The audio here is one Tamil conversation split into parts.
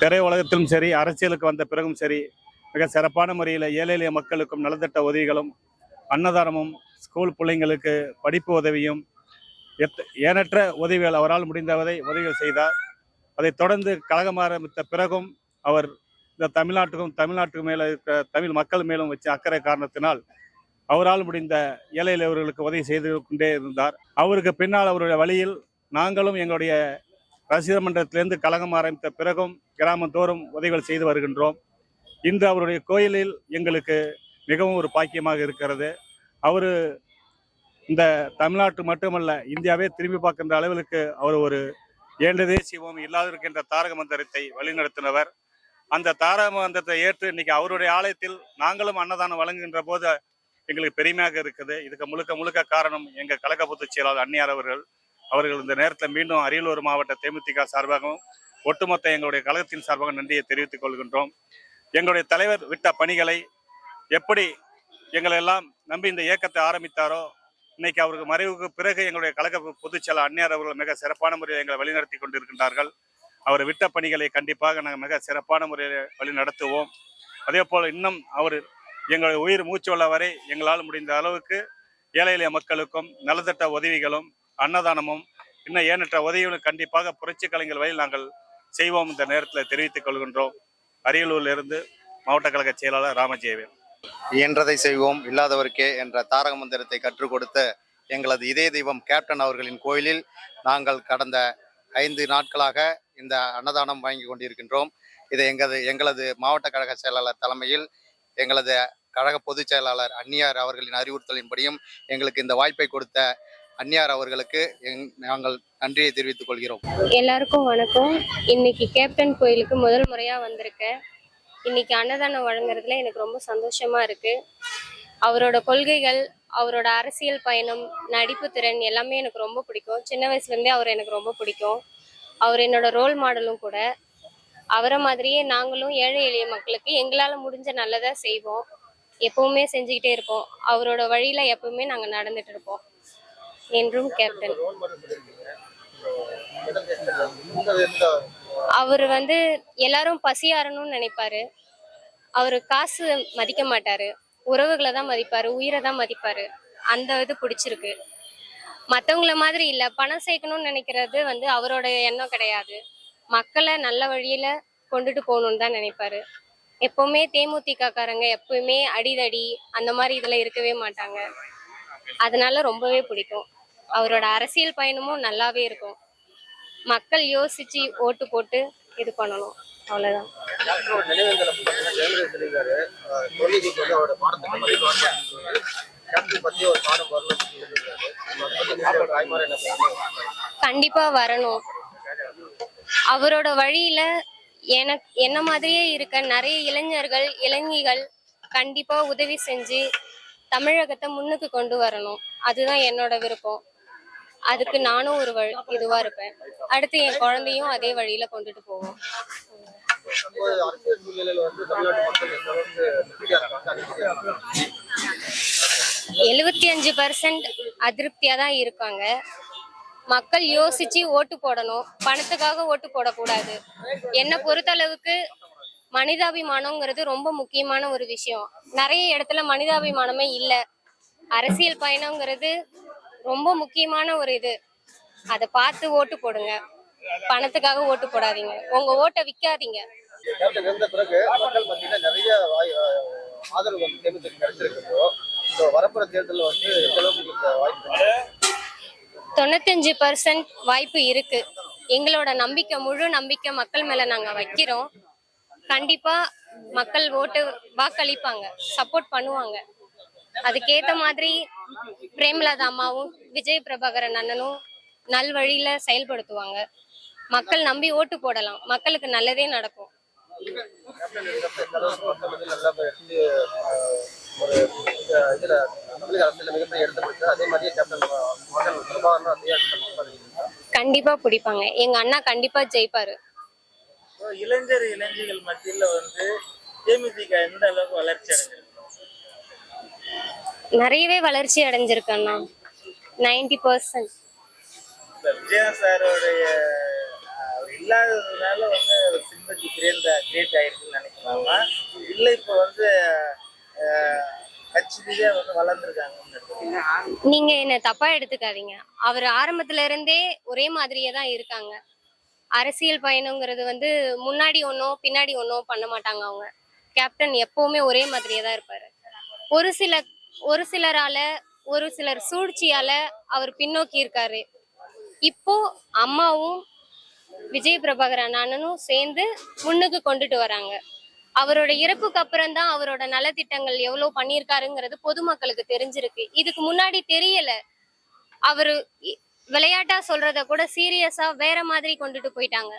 திரையுலகத்திலும் சரி அரசியலுக்கு வந்த பிறகும் சரி மிக சிறப்பான முறையில் ஏழை எளிய மக்களுக்கும் நலத்திட்ட உதவிகளும் அன்னதானமும் ஸ்கூல் பிள்ளைங்களுக்கு படிப்பு உதவியும் எத் ஏனற்ற உதவிகள் அவரால் முடிந்தவரை உதவிகள் செய்தார். அதைத் தொடர்ந்து கழகம் ஆரம்பித்த பிறகும் அவர் இந்த தமிழ்நாட்டுக்கும் தமிழ்நாட்டுக்கு மேலே இருக்கிற தமிழ் மக்கள் மேலும் வச்ச அக்கறை காரணத்தினால் அவரால் முடிந்த ஏழை எளியவர்களுக்கு உதவி செய்து கொண்டே இருந்தார். அவருக்கு பின்னால் அவருடைய வழியில் நாங்களும் எங்களுடைய ரசிகர் மன்றத்திலிருந்து கழகம் ஆரம்பித்த பிறகும் கிராமந்தோறும் உதவிகள் செய்து வருகின்றோம். இன்று அவருடைய கோயிலில் எங்களுக்கு மிகவும் ஒரு பாக்கியமாக இருக்கிறது. அவர் இந்த தமிழ்நாட்டு மட்டுமல்ல இந்தியாவே திரும்பி பார்க்கின்ற அளவிற்கு அவர் ஒரு ஏண்டதே சிவம் இல்லாதிருக்கின்ற தாரக மந்திரத்தை வழிநடத்தினவர். அந்த தாரக மந்திரத்தை ஏற்று இன்னைக்கு அவருடைய ஆலயத்தில் நாங்களும் அன்னதானம் வழங்குகின்ற போது எங்களுக்கு பெருமையாக இருக்குது. இதுக்கு முழுக்க முழுக்க காரணம் எங்கள் கழக பொதுச் செயலாளர் அன்னியார் அவர்கள். அவர்கள் இந்த நேரத்தில் மீண்டும் அரியலூர் மாவட்ட தேமுதிக சார்பாகவும் ஒட்டுமொத்த எங்களுடைய கழகத்தின் சார்பாக நன்றியை தெரிவித்துக் கொள்கின்றோம். எங்களுடைய தலைவர் விட்ட பணிகளை எப்படி எங்களை எல்லாம் நம்பி இந்த இயக்கத்தை ஆரம்பித்தாரோ இன்னைக்கு அவருக்கு மறைவுக்கு பிறகு எங்களுடைய கழக பொதுச்செயலர் அன்னியார் அவர்கள் மிக சிறப்பான முறையில் எங்களை வழிநடத்தி கொண்டிருக்கின்றார்கள். அவர் விட்ட பணிகளை கண்டிப்பாக நாங்கள் மிக சிறப்பான முறையில் வழி நடத்துவோம் அதே போல் இன்னும் அவர் எங்களுடைய உயிர் மூச்சு உள்ள வரை எங்களால் முடிந்த அளவுக்கு ஏழை எளிய மக்களுக்கும் நலத்திட்ட உதவிகளும் அன்னதானமும் இன்னும் ஏனற்ற உதவிகளும் கண்டிப்பாக புரட்சி கலைஞர் வழியில் நாங்கள் செய்வோம் இந்த நேரத்தில் தெரிவித்துக் கொள்கின்றோம். அரியலூரில் இருந்து மாவட்ட கழக செயலாளர் ராமஜெயவேல். இயன்றதை செய்வோம் இல்லாதவருக்கே என்ற தாரக மந்திரத்தை கற்றுக் கொடுத்த எங்களது இதய தெய்வம் கேப்டன் அவர்களின் கோயிலில் நாங்கள் கடந்த ஐந்து நாட்களாக இந்த அன்னதானம் வாங்கி கொண்டிருக்கின்றோம். இதை எங்களது எங்களது மாவட்ட கழக செயலாளர் தலைமையில் எங்களது கழக பொதுச் செயலாளர் அந்நியார் அவர்களின் அறிவுறுத்தலின்படியும் எங்களுக்கு இந்த வாய்ப்பை கொடுத்த அந்நியார் அவர்களுக்கு நாங்கள் நன்றியை தெரிவித்துக் கொள்கிறோம். எல்லாருக்கும் வணக்கம். இன்னைக்கு கேப்டன் கோயிலுக்கு முதல் முறையா வந்திருக்கேன். இன்னைக்கு அன்னதானம் வழங்குறதுல எனக்கு ரொம்ப சந்தோஷமா இருக்கு. அவரோட கொள்கைகள் அவரோட அரசியல் பயணம் நடிப்பு திறன் எல்லாமே எனக்கு ரொம்ப பிடிக்கும். சின்ன வயசுலேருந்தே அவர் எனக்கு ரொம்ப பிடிக்கும். அவர் என்னோட ரோல் மாடலும் கூட. அவரை மாதிரியே நாங்களும் ஏழை எளிய மக்களுக்கு எங்களால் முடிஞ்ச நல்லதாக செய்வோம். எப்பவுமே செஞ்சுக்கிட்டே இருப்போம். அவரோட வழியில் எப்பவுமே நாங்கள் நடந்துட்டு இருப்போம். என்றும் கேப்டன். அவர் வந்து எல்லாரும் பசியாறணும்னு நினைப்பாரு. அவர் காசு மதிக்க மாட்டாரு. உறவுகளை தான் மதிப்பாரு. உயிரை தான் மதிப்பாரு. அந்த இது பிடிச்சிருக்கு. மற்றவங்கள மாதிரி இல்லை. பணம் சேர்க்கணும்னு நினைக்கிறது வந்து அவரோட எண்ணம் கிடையாது. மக்களை நல்ல வழியில கொண்டுட்டு போகணும்னு தான் நினைப்பாரு. எப்பவுமே தேமுதிக காரங்க எப்பவுமே அடிதடி அந்த மாதிரி இதுல இருக்கவே மாட்டாங்க. அதனால ரொம்பவே பிடிக்கும். அவரோட அரசியல் பயணமும் நல்லாவே இருக்கும். மக்கள் யோசிச்சு ஓட்டு போட்டு இது பண்ணணும். அவ்வளவுதான். கண்டிப்பா வரணும். அவரோட வழியில எனக்கு என்ன மாதிரியே இருக்க நிறைய இளைஞர்கள் இளைஞிகள் கண்டிப்பா உதவி செஞ்சு தமிழகத்தை முன்னுக்கு கொண்டு வரணும். அதுதான் என்னோட விருப்பம். அதுக்கு நானும் ஒரு வழி இதுவா இருப்பேன். அடுத்து என் குழந்தையும் அதே வழியில கொண்டுட்டு போவோம். எழுபத்தி அஞ்சு பர்சன்ட் அதிருப்தியா தான் இருக்காங்க. மக்கள் யோசிச்சு ஓட்டு போடணும். பணத்துக்காக ஓட்டு போடக்கூடாது. என்னை பொறுத்தளவுக்கு மனிதாபிமானம்ங்கிறது ரொம்ப முக்கியமான ஒரு விஷயம். நிறைய இடத்துல மனிதாபிமானமே இல்லை. அரசியல் பயணம்ங்கிறது ரொம்ப முக்கியமான ஒரு இது. அதை பார்த்து ஓட்டு போடுங்க. பணத்துக்காக ஓட்டு போடாதீங்க. உங்க ஓட்டை விற்காதீங்க நிறைய ஆதரவு வந்து வரப்புற தேர்தலில் வந்து? தொண்ணூத்தஞ்சு பர்சன்ட் வாய்ப்பு இருக்கு. எங்களோட நம்பிக்கை முழு நம்பிக்கை மக்கள் மேல நாங்க வைக்கிறோம். கண்டிப்பா மக்கள் ஓட்டு வாக்களிப்பாங்க. சப்போர்ட் பண்ணுவாங்க. அதுக்கேத்த மாதிரி பிரேமலதா அம்மாவும் விஜய் பிரபாகரன் அண்ணனும் நல்வழியில செயல்படுத்துவாங்க. மக்கள் நம்பி ஓட்டு போடலாம். மக்களுக்கு நல்லதே நடக்கும். கண்டிப்பா பிடிப்பாங்க. எங்க அண்ணா கண்டிப்பா ஜெயிப்பாரு. இளைஞர் இளைஞர்கள் மத்தியில வந்து தேமுதிக எந்த அளவுக்கு வளர்ச்சி அடைஞ்சிருக்கு? நிறையவே வளர்ச்சி அடைஞ்சிருக்கு அண்ணா. நைன்டி பர்சன்ட் விஜயன் சாரோடைய அவர் இல்லாததுனால வந்து இம்பத்தி கிரியேட் கிரியேட் ஆயிருக்குன்னு நினைக்கலாமா? இல்லை இப்போ வந்து? நீங்க என்ன தப்பா எடுத்துக்காதீங்க. அவர் ஆரம்பத்துல இருந்தே ஒரே மாதிரியே தான் இருக்காங்க. அரசியல் பயணங்கிறது வந்து முன்னாடி ஒன்றும் பின்னாடி ஒன்றும் பண்ண மாட்டாங்க அவங்க. கேப்டன் எப்பவுமே ஒரே மாதிரியே தான் இருப்பாரு. ஒரு சில ஒரு சிலரால ஒரு சிலர் சூழ்ச்சியால அவர் பின்னோக்கி இருக்காரு. இப்போ அம்மாவும் விஜய் பிரபாகர் அண்ணனும் சேர்ந்து முன்னுக்கு கொண்டுட்டு வராங்க. அவரோட இறப்புக்கு அப்புறம் தான் அவரோட நலத்திட்டங்கள் எவ்வளவு பண்ணியிருக்காருங்கிறது பொதுமக்களுக்கு தெரிஞ்சிருக்கு. இதுக்கு முன்னாடி தெரியல. அவரு விளையாட்டா சொல்றத கூட சீரியஸா வேற மாதிரி கொண்டுட்டு போயிட்டாங்க.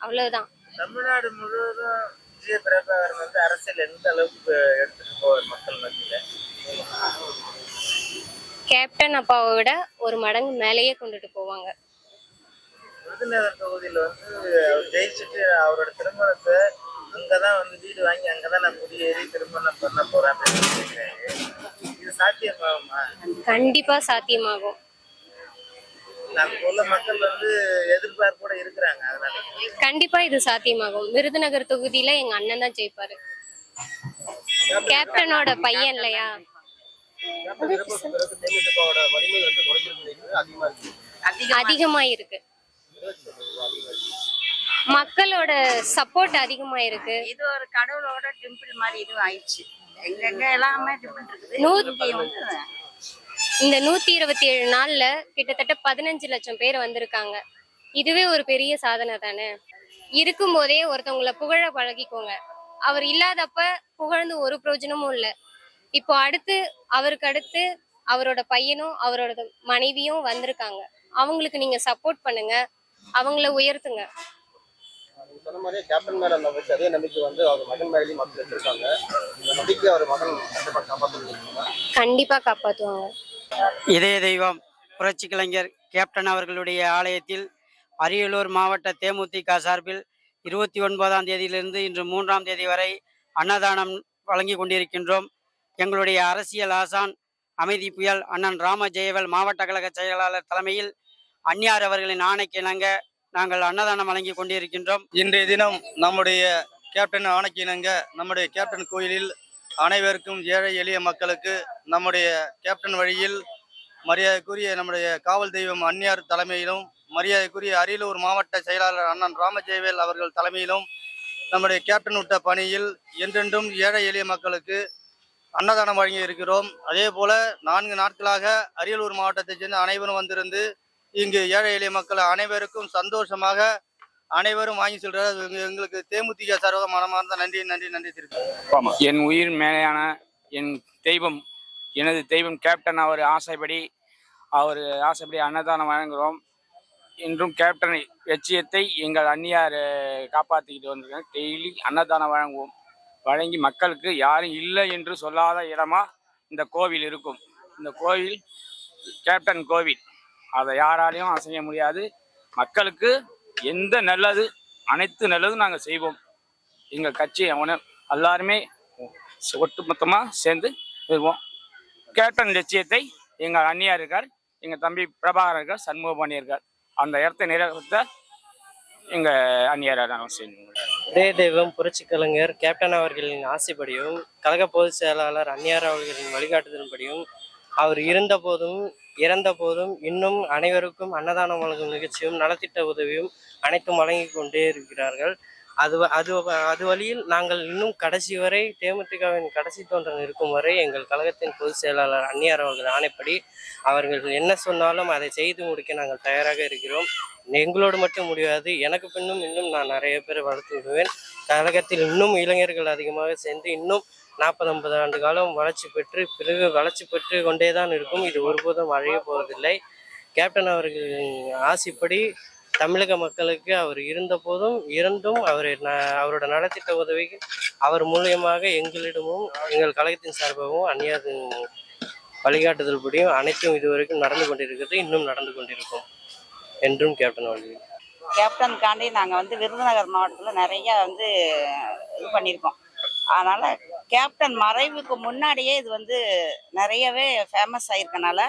அவ்வளவுதான். தமிழ்நாடு முழுவதும் விஜய பிரபாகர் வந்து அரசியல் எந்த அளவுக்கு எடுத்துட்டு போவார் மக்கள் மத்தியில? கேப்டன் அப்பாவை விட ஒரு மடங்கு மேலேயே கொண்டுட்டு போவாங்க. விருதுநகர் தொகுதியில வந்து அவர் ஜெயிச்சுட்டு அவரோட திருமணத்தை அங்கதான் வந்து வீடு வாங்கி அங்கதான் நான் குடியேறி திருமணம் பண்ண அப்படின்னு. இது சாத்தியமாகுமா? கண்டிப்பா சாத்தியமாகும். அங்க உள்ள மக்கள் வந்து எதிர்பார்ப்போட இருக்கிறாங்க அதனால. கண்டிப்பா இது சாத்தியமாகும். விருதுநகர் தொகுதியில எங்க அண்ணன் தான் ஜெயிப்பாரு. கேப்டனோட பையன் இல்லையா? அதிகமா இருக்கு மக்களோட சப்போர்ட் அதிகமா இருக்கு இது ஒரு கடவுளோட டெம்பிள் மாதிரி இதுவும் ஆயிடுச்சு. எங்கெங்க எல்லாமே டெம்பிள் இருக்குது. நூத்தி- இந்த நூத்தி இருபத்தி ஏழு நாள்ல கிட்டத்தட்ட பதினஞ்சு லட்சம் பேர் வந்திருக்காங்க. இதுவே ஒரு பெரிய சாதனை தானே? இருக்கும்போதே ஒருத்தவங்கள புகழ பழகிக்கோங்க. அவர் இல்லாதப்ப புகழ்ந்து ஒரு பிரயோஜனமும் இல்லை. இப்போ அடுத்து அவருக்கு அடுத்து அவரோட பையனும் அவரோட மனைவியும் வந்திருக்காங்க. அவங்களுக்கு நீங்க சப்போர்ட் பண்ணுங்க. அவங்கள உயர்த்துங்க. சொன்ன மாதிரியே கேப்டன் மேல நம்பிக்கை அதே நம்பிக்கை வந்து அவர் மகன் மேலேயும் மக்கள் வச்சிருக்காங்க. இந்த நம்பிக்கை அவர் மகன் கண்டிப்பா காப்பாற்றுவீங்க கண்டிப்பா காப்பாத்துவாங்க. இதய தெய்வம் புரட்சி கலைஞர் கேப்டன் அவர்களுடைய ஆலயத்தில் அரியலூர் மாவட்ட தேமுதிக சார்பில் இருபத்தி ஒன்பதாம் தேதியிலிருந்து இன்று மூன்றாம் தேதி வரை அன்னதானம் வழங்கி கொண்டிருக்கின்றோம். எங்களுடைய அரசியல் ஆசான் அமைதி புயல் அண்ணன் ராம ஜெயவேல் மாவட்ட கழக செயலாளர் தலைமையில் அந்நியார் அவர்களின் ஆணைக்கிணங்க நாங்கள் அன்னதானம் வழங்கி கொண்டிருக்கின்றோம். இன்றைய தினம் நம்முடைய கேப்டன் ஆணைக்கிணங்க நம்முடைய கேப்டன் கோயிலில் அனைவருக்கும் ஏழை எளிய மக்களுக்கு நம்முடைய கேப்டன் வழியில் மரியாதைக்குரிய நம்முடைய காவல் தெய்வம் அந்நியார் தலைமையிலும் மரியாதைக்குரிய அரியலூர் மாவட்ட செயலாளர் அண்ணன் ராமஜெயவேல் அவர்கள் தலைமையிலும் நம்முடைய கேப்டன் விட்ட பணியில் என்றென்றும் ஏழை எளிய மக்களுக்கு அன்னதானம் வழங்கி இருக்கிறோம். அதே போல நான்கு நாட்களாக அரியலூர் மாவட்டத்தைச் சேர்ந்த அனைவரும் வந்திருந்து இங்கு ஏழை எளிய மக்கள் அனைவருக்கும் சந்தோஷமாக அனைவரும் வாங்கி செல்றார் எங்களுக்கு தேமுதிக சார்பாக மனமார்ந்த நன்றி நன்றி நன்றி திரு என் உயிர் மேலையான என் தெய்வம் எனது தெய்வம் கேப்டன் அவர் ஆசைப்படி அவர் ஆசைப்படி அன்னதானம் வழங்குகிறோம். என்றும் கேப்டன் லட்சியத்தை எங்கள் அந்நியார் காப்பாற்றிக்கிட்டு வந்திருக்கேன் டெய்லி அன்னதானம் வழங்குவோம். வழங்கி மக்களுக்கு யாரும் இல்லை என்று சொல்லாத இடமா இந்த கோவில் இருக்கும். இந்த கோவில் கேப்டன் கோவில். அதை யாராலையும் அசைய முடியாது. மக்களுக்கு எந்த நல்லது அனைத்து நல்லதும் நாங்கள் செய்வோம். எங்கள் கட்சி அவனை எல்லாருமே ஒட்டுமொத்தமாக சேர்ந்து வருவோம். கேப்டன் லட்சியத்தை எங்கள் அண்ணியார் இருக்கார் எங்கள் தம்பி பிரபாகர் இருக்கார் சண்முகபாணி இருக்கார். அந்த இடத்தை நிறைவேற்ற எங்கள் அந்நியாரை நாங்கள் செய்யணும். இதய தெய்வம் புரட்சி கலைஞர் கேப்டன் அவர்களின் ஆசைப்படியும் கழக பொதுச் செயலாளர் அந்நியார் அவர்களின் வழிகாட்டுதலின்படியும் அவர் இருந்த போதும் இறந்த போதும் இன்னும் அனைவருக்கும் அன்னதானம் வழங்கும் நிகழ்ச்சியும் நலத்திட்ட உதவியும் அனைத்தும் வழங்கி கொண்டே இருக்கிறார்கள். அது அது அது வழியில் நாங்கள் இன்னும் கடைசி வரை தேமுதிகவின் கடைசி தோன்றன் இருக்கும் வரை எங்கள் கழகத்தின் பொதுச் செயலாளர் அந்நியார் அவர்கள் ஆணைப்படி அவர்கள் என்ன சொன்னாலும் அதை செய்து முடிக்க நாங்கள் தயாராக இருக்கிறோம். எங்களோடு மட்டும் முடியாது. எனக்கு பின்னும் இன்னும் நான் நிறைய பேர் வளர்த்து விடுவேன் கழகத்தில் இன்னும் இளைஞர்கள் அதிகமாக சேர்ந்து இன்னும் நாற்பது ஐம்பது ஆண்டு காலம் வளர்ச்சி பெற்று பிறகு வளர்ச்சி பெற்று கொண்டே தான் இருக்கும். இது ஒருபோதும் அழிய போவதில்லை. கேப்டன் அவர்களின் ஆசைப்படி தமிழக மக்களுக்கு அவர் இருந்த போதும் இருந்தும் அவர் ந அவரோட நலத்திட்ட உதவிக்கு அவர் மூலியமாக எங்களிடமும் எங்கள் கழகத்தின் சார்பாகவும் அந்நியாரின் வழிகாட்டுதல் படியும் அனைத்தும் இதுவரைக்கும் நடந்து கொண்டிருக்கிறது. இன்னும் நடந்து கொண்டிருக்கும். என்றும் கேப்டன் அவர்கள். கேப்டனுக்காண்டி நாங்கள் வந்து விருதுநகர் மாவட்டத்தில் நிறையா வந்து இது பண்ணியிருக்கோம். அதனால் கேப்டன் மறைவுக்கு முன்னாடியே இது வந்து நிறையவே ஃபேமஸ் ஆகிருக்கனால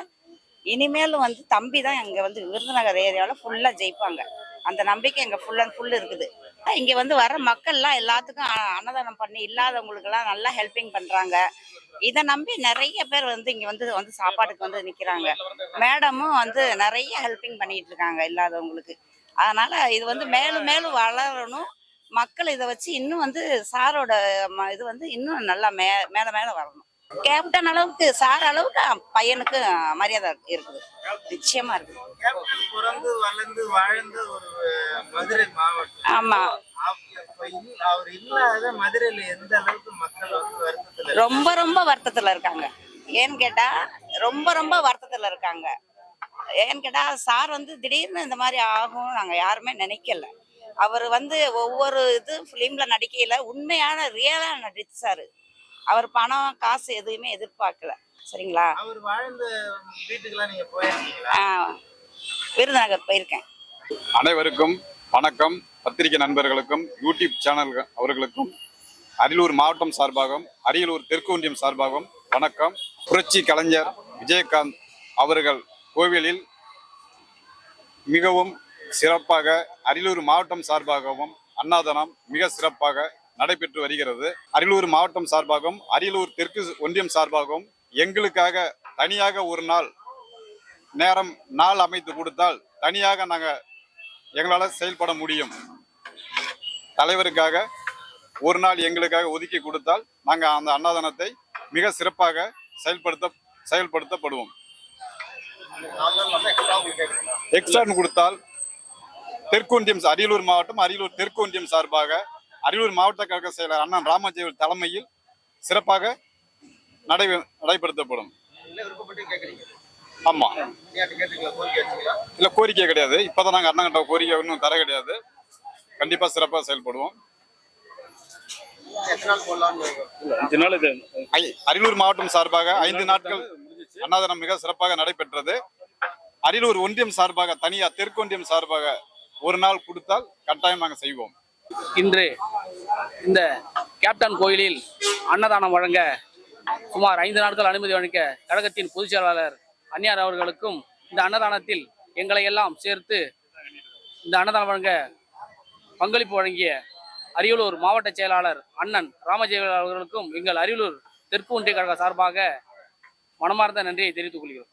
இனிமேலும் வந்து தம்பி தான் இங்கே வந்து விருதுநகர் ஏரியாவில் ஃபுல்லாக ஜெயிப்பாங்க. அந்த நம்பிக்கை எங்கள் ஃபுல் அண்ட் ஃபுல் இருக்குது. இங்க வந்து வர மக்கள்லாம் எல்லாத்துக்கும் அன்னதானம் பண்ணி இல்லாதவங்களுக்கெல்லாம் நல்லா ஹெல்ப்பிங் பண்றாங்க. இதை நம்பி நிறைய பேர் வந்து இங்க வந்து வந்து சாப்பாட்டுக்கு வந்து நிக்கிறாங்க. மேடமும் வந்து நிறைய ஹெல்ப்பிங் பண்ணிட்டு இருக்காங்க இல்லாதவங்களுக்கு. அதனால இது வந்து மேலும் மேலும் வளரணும். மக்கள் இதை வச்சு இன்னும் வந்து சாரோட ம- இது வந்து இன்னும் நல்லா மே மேல மேல வரணும். கேப்டன் அளவுக்கு சார் அளவுக்கு பையனுக்கு மரியாதை இருக்குது. நிச்சயமா பிறந்து வளர்ந்து வாழ்ந்த ஒரு மதுரை மாவட்டம். ஆமா. அவர் இல்லாத மதுரையில எந்த அளவுக்கு மக்கள் வந்து வருத்தத்துல ரொம்ப ரொம்ப வருத்தத்துல இருக்காங்க. ஏன்னு கேட்டா ரொம்ப ரொம்ப வருத்தத்துல இருக்காங்க. ஏன்னு கேட்டா சார் வந்து திடீர்னு இந்த மாதிரி ஆகும் நாங்க யாருமே நினைக்கல. அவர் வந்து ஒவ்வொரு இது ஃபிலிம்ல நடிக்கையில உண்மையான ரியலா நடிச்சாரு. அவர் பணம் காசு எதுவுமே எதிர்பார்க்கல. சரிங்களா? அவர் வாழ்ந்த வீட்டுக்கெல்லாம் நீங்க போயிருக்கீங்களா? விருதுநகர் போயிருக்கேன். அனைவருக்கும் வணக்கம். பத்திரிகை நண்பர்களுக்கும் யூடியூப் சேனல் அவர்களுக்கும் அரியலூர் மாவட்டம் சார்பாகவும் அரியலூர் தெற்கு ஒன்றியம் சார்பாகவும் வணக்கம். புரட்சி கலைஞர் விஜயகாந்த் அவர்கள் கோவிலில் மிகவும் சிறப்பாக அரியலூர் மாவட்டம் சார்பாகவும் அன்னதானம் மிக சிறப்பாக நடைபெற்று வருகிறது. அரியலூர் மாவட்டம் சார்பாகவும் அரியலூர் தெற்கு ஒன்றியம் சார்பாகவும் எங்களுக்காக தனியாக ஒரு நாள் நேரம் நாள் அமைத்து கொடுத்தால் தனியாக நாங்கள் எங்களால் செயல்பட முடியும். தலைவருக்காக ஒரு நாள் எங்களுக்காக ஒதுக்கி கொடுத்தால் நாங்கள் அந்த அன்னதானத்தை மிக சிறப்பாக செயல்படுத்த செயல்படுத்தப்படுவோம். எக்ஸ்ட்ரான்னு கொடுத்தால் தெற்கு ஒன்றியம் அரியலூர் மாவட்டம் அரியலூர் தெற்கு ஒன்றியம் சார்பாக அரியலூர் மாவட்ட கழக செயலர் அண்ணன் ராமஜெயல் தலைமையில் சிறப்பாக நடை நடைபெறுத்தப்படும். இல்ல விருப்பப்பட்டு கேக்குறீங்க. ஆமா. நீ அப்படி கேட்டீங்களா கோரிக்கை வச்சீங்களா இல்ல கோரிக்கை கிடையாது. இப்பதான் நாங்க அண்ணங்கிட்ட கோரிக்கை இன்னும் தர கிடையாது. கண்டிப்பா சிறப்பா செயல்படுவோம். அரியலூர் மாவட்டம் சார்பாக ஐந்து நாட்கள் அன்னதானம் மிக சிறப்பாக நடைபெற்றது. அரியலூர் ஒன்றியம் சார்பாக தனியா தெற்கு ஒன்றியம் சார்பாக ஒரு நாள் கொடுத்தால் கட்டாயம் நாங்க செய்வோம். இன்று இந்த கேப்டன் கோயிலில் அன்னதானம் வழங்க சுமார் ஐந்து நாட்கள் அனுமதி வழங்க கழகத்தின் பொதுச் செயலாளர் அந்நியார் அவர்களுக்கும் இந்த அன்னதானத்தில் எங்களை எல்லாம் சேர்த்து இந்த அன்னதானம் வழங்க பங்களிப்பு வழங்கிய அரியலூர் மாவட்ட செயலாளர் அண்ணன் ராமஜெயவேல் அவர்களுக்கும் எங்கள் அரியலூர் தெற்கு ஒன்றிய கழக சார்பாக மனமார்ந்த நன்றியை தெரிவித்துக் கொள்கிறோம்.